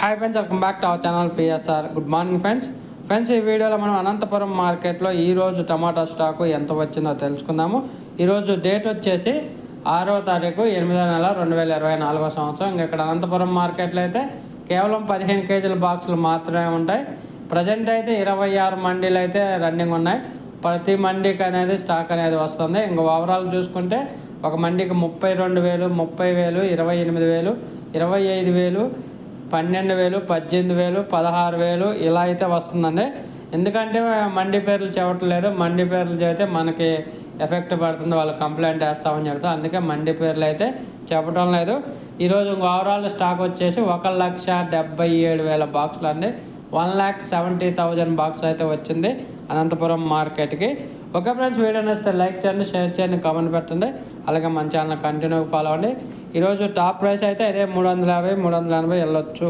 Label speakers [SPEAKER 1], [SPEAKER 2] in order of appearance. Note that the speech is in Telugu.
[SPEAKER 1] Hi friends welcome back to our channel PSR good morning friends friends ఈ వీడియోలో మనం అనంతపురం మార్కెట్లో ఈరోజు టమాటా స్టాకు ఎంత వచ్చిందో తెలుసుకుందాము. ఈరోజు డేట్ వచ్చేసి ఆరో తారీఖు ఎనిమిదో నెల రెండు వేల ఇరవై నాలుగో సంవత్సరం. ఇంకా ఇక్కడ అనంతపురం మార్కెట్లో అయితే కేవలం పదిహేను కేజీల బాక్సులు మాత్రమే ఉంటాయి. ప్రజెంట్ అయితే ఇరవై ఆరు మండీలు అయితే రన్నింగ్ ఉన్నాయి. ప్రతి మండీకి అనేది స్టాక్ అనేది వస్తుంది. ఇంకా ఓవరాల్ చూసుకుంటే ఒక మండీకి ముప్పై రెండు వేలు ముప్పై వేలు ఇరవై ఎనిమిది వేలు ఇరవై ఐదు వేలు పన్నెండు వేలు పద్దెనిమిది వేలు పదహారు వేలు ఇలా అయితే వస్తుందండి. ఎందుకంటే మండి పేర్లు చెప్పట్లేదు మండి పేర్లు చెబితే మనకి ఎఫెక్ట్ పడుతుంది. వాళ్ళు కంప్లైంట్ వేస్తామని చెప్తారు అందుకే మండి పేర్లు అయితే చెప్పడం లేదు. ఈరోజు ఇంకో ఓవరాల్ స్టాక్ వచ్చేసి ఒక లక్ష డెబ్బై ఏడు వేల బాక్సులు అండి. One lakh seventy thousand box అయితే వచ్చింది అనంతపురం మార్కెట్కి. ఓకే ఫ్రెండ్స్ వీడియో నచ్చితే లైక్ చేయండి షేర్ చేయండి కామెంట్ పెట్టండి. అలాగే మన ఛానల్ కంటిన్యూ ఫాలో అవ్వండి. ఈరోజు టాప్ ప్రైస్ అయితే ఇదే మూడు వందల యాభై మూడు వందల ఎనభై వెళ్ళొచ్చు.